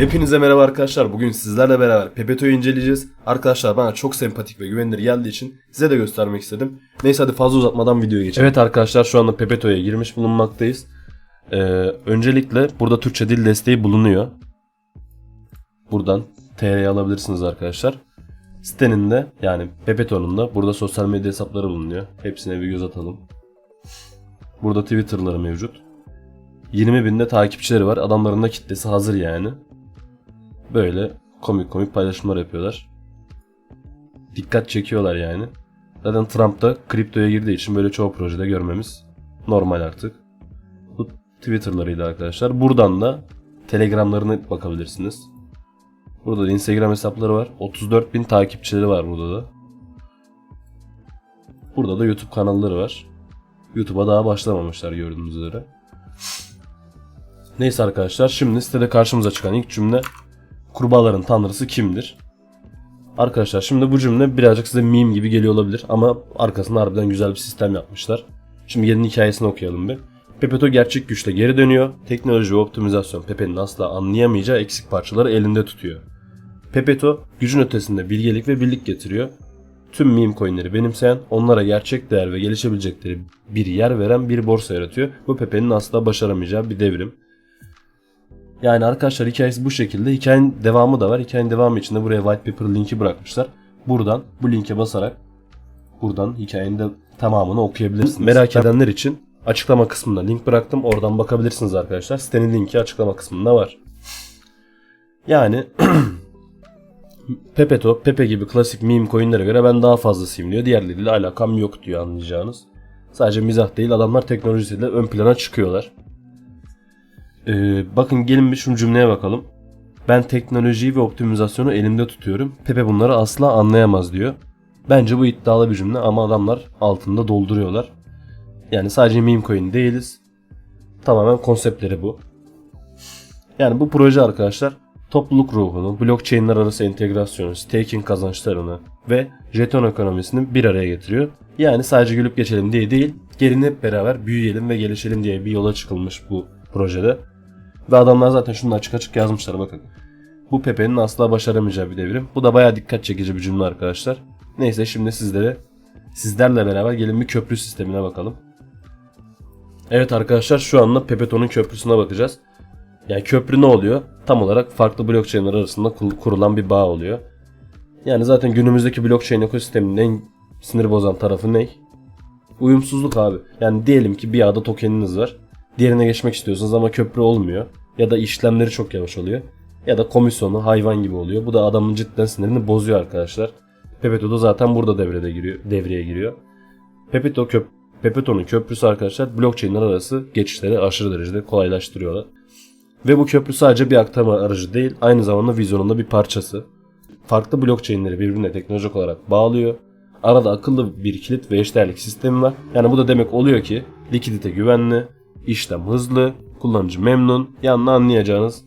Hepinize merhaba arkadaşlar. Bugün sizlerle beraber Pepeto'yu inceleyeceğiz. Arkadaşlar bana çok sempatik ve güvenilir geldiği için size de göstermek istedim. Neyse hadi fazla uzatmadan videoya geçelim. Evet arkadaşlar şu anda Pepeto'ya girmiş bulunmaktayız. Ee, öncelikle burada Türkçe dil desteği bulunuyor. Buradan TR'ye alabilirsiniz arkadaşlar. Sitenin de yani Pepeto'nun da burada sosyal medya hesapları bulunuyor. Hepsine bir göz atalım. Burada Twitter'ları mevcut. 20 binde takipçileri var. Adamların da kitlesi hazır yani. Böyle komik komik paylaşımlar yapıyorlar. Dikkat çekiyorlar yani. Zaten Trump da kriptoya girdiği için böyle çoğu projede görmemiz normal artık. Bu Twitter'larıydı arkadaşlar. Buradan da Telegram'larına bakabilirsiniz. Burada da Instagram hesapları var. 34 bin takipçileri var burada da. Burada da YouTube kanalları var. YouTube'a daha başlamamışlar gördüğünüz üzere. Neyse arkadaşlar şimdi sitede karşımıza çıkan ilk cümle kurbağaların tanrısı kimdir? Arkadaşlar şimdi bu cümle birazcık size meme gibi geliyor olabilir ama arkasında harbiden güzel bir sistem yapmışlar. Şimdi gelin hikayesini okuyalım bir. Pepeto gerçek güçle geri dönüyor. Teknoloji ve optimizasyon Pepe'nin asla anlayamayacağı eksik parçaları elinde tutuyor. Pepeto gücün ötesinde bilgelik ve birlik getiriyor. Tüm meme coinleri benimseyen, onlara gerçek değer ve gelişebilecekleri bir yer veren bir borsa yaratıyor. Bu Pepe'nin asla başaramayacağı bir devrim. Yani arkadaşlar hikayesi bu şekilde. Hikayenin devamı da var. Hikayenin devamı için de buraya white paper linki bırakmışlar. Buradan bu linke basarak buradan hikayenin de tamamını okuyabilirsiniz. Merak edenler için açıklama kısmında link bıraktım. Oradan bakabilirsiniz arkadaşlar. Sitenin linki açıklama kısmında var. Yani Pepeto, Pepe gibi klasik meme coinlere göre ben daha fazlasıyım diyor. Diğerleriyle alakam yok diyor anlayacağınız. Sadece mizah değil adamlar teknolojisiyle ön plana çıkıyorlar. Ee, bakın gelin bir şu cümleye bakalım. Ben teknolojiyi ve optimizasyonu elimde tutuyorum. Pepe bunları asla anlayamaz diyor. Bence bu iddialı bir cümle ama adamlar altında dolduruyorlar. Yani sadece meme coin değiliz. Tamamen konseptleri bu. Yani bu proje arkadaşlar topluluk ruhunu, blockchain'ler arası entegrasyonu, staking kazançlarını ve jeton ekonomisini bir araya getiriyor. Yani sadece gülüp geçelim diye değil, gelin hep beraber büyüyelim ve gelişelim diye bir yola çıkılmış bu projede. Ve adamlar zaten şunu açık açık yazmışlar bakın. Bu Pepe'nin asla başaramayacağı bir devrim. Bu da baya dikkat çekici bir cümle arkadaşlar. Neyse şimdi sizlere sizlerle beraber gelin bir köprü sistemine bakalım. Evet arkadaşlar şu anda Pepeto'nun köprüsüne bakacağız. Yani köprü ne oluyor? Tam olarak farklı blockchain'ler arasında kur- kurulan bir bağ oluyor. Yani zaten günümüzdeki blockchain ekosisteminin en sinir bozan tarafı ne? Uyumsuzluk abi. Yani diyelim ki bir ağda tokeniniz var. Diğerine geçmek istiyorsunuz ama köprü olmuyor. Ya da işlemleri çok yavaş oluyor. Ya da komisyonu hayvan gibi oluyor. Bu da adamın cidden sinirini bozuyor arkadaşlar. Pepeto da zaten burada devrede giriyor, devreye giriyor. Pepeto köp Pepeto'nun köprüsü arkadaşlar blockchain'ler arası geçişleri aşırı derecede kolaylaştırıyorlar. Ve bu köprü sadece bir aktarma aracı değil, aynı zamanda vizyonun da bir parçası. Farklı blockchain'leri birbirine teknolojik olarak bağlıyor. Arada akıllı bir kilit ve eşdeğerlik sistemi var. Yani bu da demek oluyor ki likidite güvenli, işlem hızlı, kullanıcı memnun, yanına anlayacağınız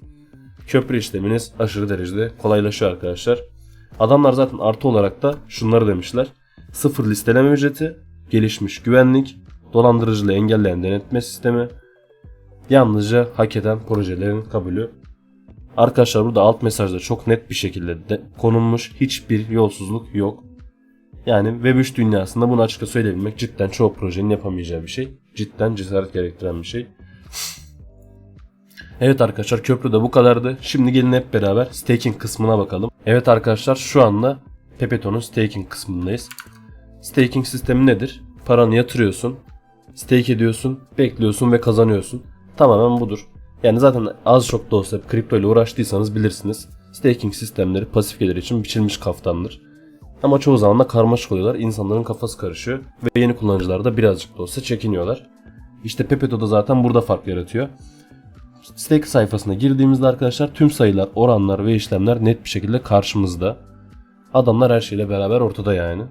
köprü işleminiz aşırı derecede kolaylaşıyor arkadaşlar. Adamlar zaten artı olarak da şunları demişler. Sıfır listeleme ücreti, gelişmiş güvenlik, dolandırıcılığı engelleyen denetleme sistemi, yalnızca hak eden projelerin kabulü. Arkadaşlar burada alt mesajda çok net bir şekilde de konulmuş hiçbir yolsuzluk yok. Yani Web3 dünyasında bunu açıkça söyleyebilmek cidden çoğu projenin yapamayacağı bir şey. Cidden cesaret gerektiren bir şey. Evet arkadaşlar köprü de bu kadardı. Şimdi gelin hep beraber staking kısmına bakalım. Evet arkadaşlar şu anda Pepeto'nun staking kısmındayız. Staking sistemi nedir? Paranı yatırıyorsun, stake ediyorsun, bekliyorsun ve kazanıyorsun. Tamamen budur. Yani zaten az çok da olsa kripto ile uğraştıysanız bilirsiniz. Staking sistemleri pasif gelir için biçilmiş kaftandır. Ama çoğu zaman da karmaşık oluyorlar. İnsanların kafası karışıyor. Ve yeni kullanıcılar da birazcık da olsa çekiniyorlar. İşte Pepeto da zaten burada fark yaratıyor. Stake sayfasına girdiğimizde arkadaşlar tüm sayılar, oranlar ve işlemler net bir şekilde karşımızda. Adamlar her şeyle beraber ortada yani.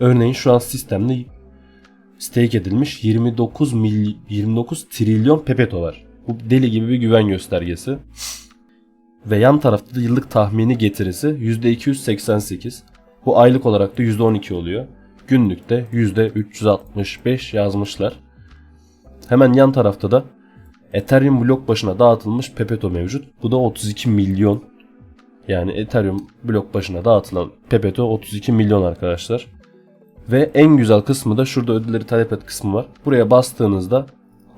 Örneğin şu an sistemde stake edilmiş 29 mil 29 trilyon Pepeto var. Bu deli gibi bir güven göstergesi. Ve yan tarafta da yıllık tahmini getirisi %288. Bu aylık olarak da %12 oluyor. Günlükte %365 yazmışlar. Hemen yan tarafta da Ethereum blok başına dağıtılmış Pepeto mevcut. Bu da 32 milyon. Yani Ethereum blok başına dağıtılan Pepeto 32 milyon arkadaşlar. Ve en güzel kısmı da şurada ödülleri talep et kısmı var. Buraya bastığınızda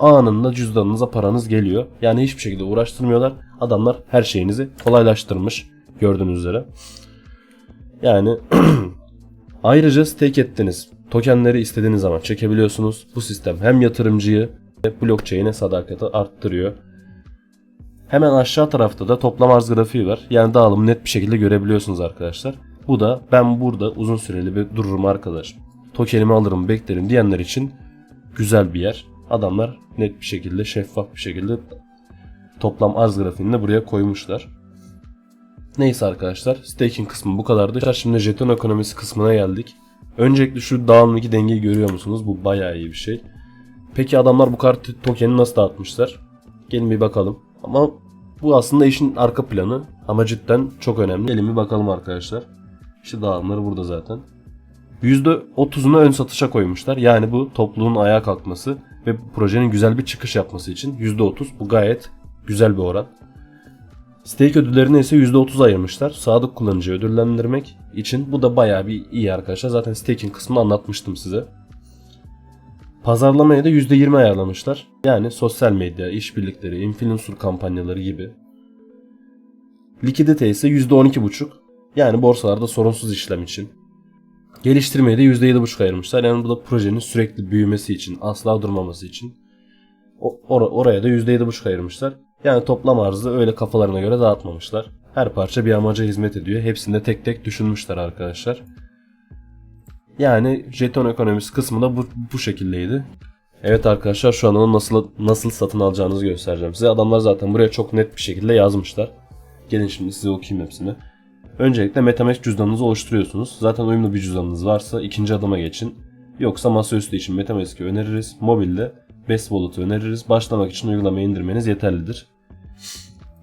anında cüzdanınıza paranız geliyor. Yani hiçbir şekilde uğraştırmıyorlar. Adamlar her şeyinizi kolaylaştırmış gördüğünüz üzere. Yani ayrıca stake ettiniz. Tokenleri istediğiniz zaman çekebiliyorsunuz. Bu sistem hem yatırımcıyı blockchain'e sadakati arttırıyor. Hemen aşağı tarafta da toplam arz grafiği var. Yani dağılımı net bir şekilde görebiliyorsunuz arkadaşlar. Bu da ben burada uzun süreli bir dururum arkadaş. Tokenimi alırım beklerim diyenler için güzel bir yer. Adamlar net bir şekilde şeffaf bir şekilde toplam arz grafiğini de buraya koymuşlar. Neyse arkadaşlar staking kısmı bu kadardı. Şimdi jeton ekonomisi kısmına geldik. Öncelikle şu dağılımdaki dengeyi görüyor musunuz? Bu bayağı iyi bir şey. Peki adamlar bu kartı tokeni nasıl dağıtmışlar? Gelin bir bakalım. Ama bu aslında işin arka planı. Ama cidden çok önemli. Gelin bir bakalım arkadaşlar. İşte dağılımları burada zaten. %30'unu ön satışa koymuşlar. Yani bu topluluğun ayağa kalkması ve projenin güzel bir çıkış yapması için %30 bu gayet güzel bir oran. Stake ödüllerine ise %30 ayırmışlar. Sadık kullanıcıyı ödüllendirmek için. Bu da bayağı bir iyi arkadaşlar. Zaten staking kısmını anlatmıştım size. Pazarlamaya da %20 ayarlamışlar. Yani sosyal medya, işbirlikleri, influencer kampanyaları gibi. Likidite ise %12,5. Yani borsalarda sorunsuz işlem için. Geliştirmeye de %7,5 ayırmışlar. Yani bu da projenin sürekli büyümesi için, asla durmaması için. Or- oraya da %7,5 ayırmışlar. Yani toplam arzı öyle kafalarına göre dağıtmamışlar. Her parça bir amaca hizmet ediyor. Hepsini de tek tek düşünmüşler arkadaşlar. Yani jeton ekonomisi kısmı da bu, bu şekildeydi. Evet arkadaşlar şu an onu nasıl nasıl satın alacağınızı göstereceğim size. Adamlar zaten buraya çok net bir şekilde yazmışlar. Gelin şimdi size okuyayım hepsini. Öncelikle MetaMask cüzdanınızı oluşturuyorsunuz. Zaten uyumlu bir cüzdanınız varsa ikinci adıma geçin. Yoksa masaüstü için MetaMask'i öneririz. Mobilde Best Wallet'ı öneririz. Başlamak için uygulamayı indirmeniz yeterlidir.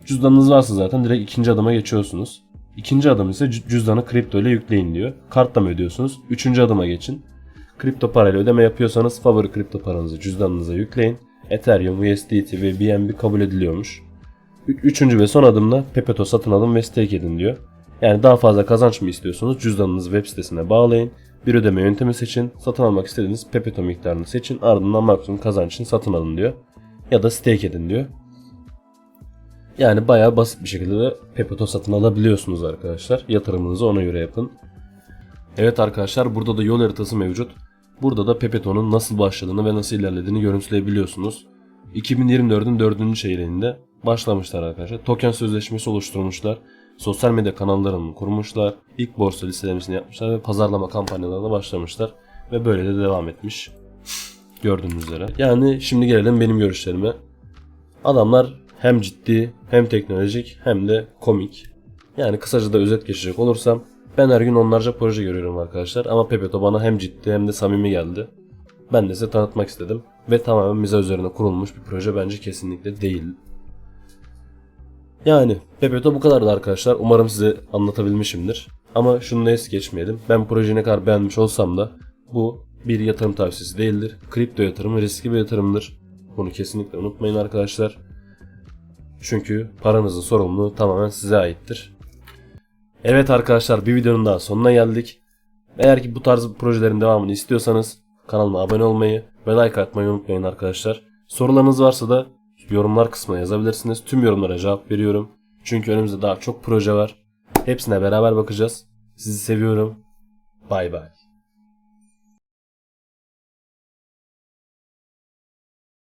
Cüzdanınız varsa zaten direkt ikinci adıma geçiyorsunuz. İkinci adım ise cü- cüzdanı kripto ile yükleyin diyor. Kartla mı ödüyorsunuz? Üçüncü adıma geçin. Kripto parayla ödeme yapıyorsanız favori kripto paranızı cüzdanınıza yükleyin. Ethereum, USDT ve BNB kabul ediliyormuş. Üçüncü ve son adımda Pepeto satın alın ve stake edin diyor. Yani daha fazla kazanç mı istiyorsunuz? Cüzdanınızı web sitesine bağlayın. Bir ödeme yöntemi seçin. Satın almak istediğiniz Pepeto miktarını seçin. Ardından maksimum kazanç için satın alın diyor. Ya da stake edin diyor. Yani bayağı basit bir şekilde de Pepeto satın alabiliyorsunuz arkadaşlar. Yatırımınızı ona göre yapın. Evet arkadaşlar burada da yol haritası mevcut. Burada da Pepeto'nun nasıl başladığını ve nasıl ilerlediğini görüntüleyebiliyorsunuz. 2024'ün 4. çeyreğinde başlamışlar arkadaşlar. Token sözleşmesi oluşturmuşlar. Sosyal medya kanallarını kurmuşlar. İlk borsa listelemesini yapmışlar ve pazarlama kampanyalarına başlamışlar. Ve böyle de devam etmiş. Gördüğünüz üzere. Yani şimdi gelelim benim görüşlerime. Adamlar hem ciddi hem teknolojik hem de komik. Yani kısaca da özet geçecek olursam ben her gün onlarca proje görüyorum arkadaşlar ama Pepeto bana hem ciddi hem de samimi geldi. Ben de size tanıtmak istedim ve tamamen mize üzerine kurulmuş bir proje bence kesinlikle değil. Yani Pepeto bu kadardı arkadaşlar. Umarım size anlatabilmişimdir. Ama şunu da es geçmeyelim. Ben projeyi ne kadar beğenmiş olsam da bu bir yatırım tavsiyesi değildir. Kripto yatırımı riskli bir yatırımdır. Bunu kesinlikle unutmayın arkadaşlar. Çünkü paranızın sorumluluğu tamamen size aittir. Evet arkadaşlar bir videonun daha sonuna geldik. Eğer ki bu tarz projelerin devamını istiyorsanız kanalıma abone olmayı ve like atmayı unutmayın arkadaşlar. Sorularınız varsa da yorumlar kısmına yazabilirsiniz. Tüm yorumlara cevap veriyorum. Çünkü önümüzde daha çok proje var. Hepsine beraber bakacağız. Sizi seviyorum. Bay bay.